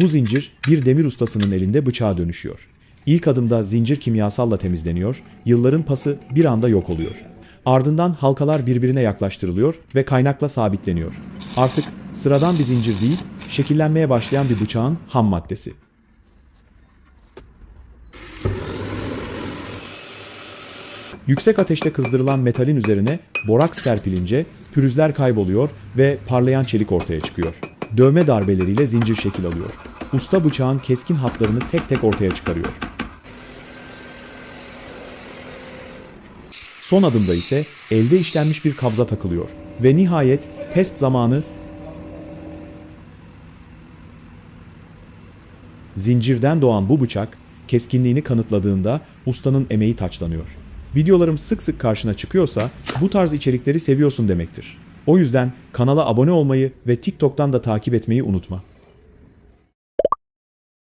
Bu zincir bir demir ustasının elinde bıçağa dönüşüyor. İlk adımda zincir kimyasalla temizleniyor, yılların pası bir anda yok oluyor. Ardından halkalar birbirine yaklaştırılıyor ve kaynakla sabitleniyor. Artık sıradan bir zincir değil, şekillenmeye başlayan bir bıçağın ham maddesi. Yüksek ateşte kızdırılan metalin üzerine boraks serpilince pürüzler kayboluyor ve parlayan çelik ortaya çıkıyor. Dövme darbeleriyle zincir şekil alıyor. Usta bıçağın keskin hatlarını tek tek ortaya çıkarıyor. Son adımda ise elde işlenmiş bir kabza takılıyor ve nihayet test zamanı Zincirden doğan bu bıçak keskinliğini kanıtladığında ustanın emeği taçlanıyor. Videolarım sık sık karşına çıkıyorsa bu tarz içerikleri seviyorsun demektir. O yüzden kanala abone olmayı ve TikTok'tan da takip etmeyi unutma.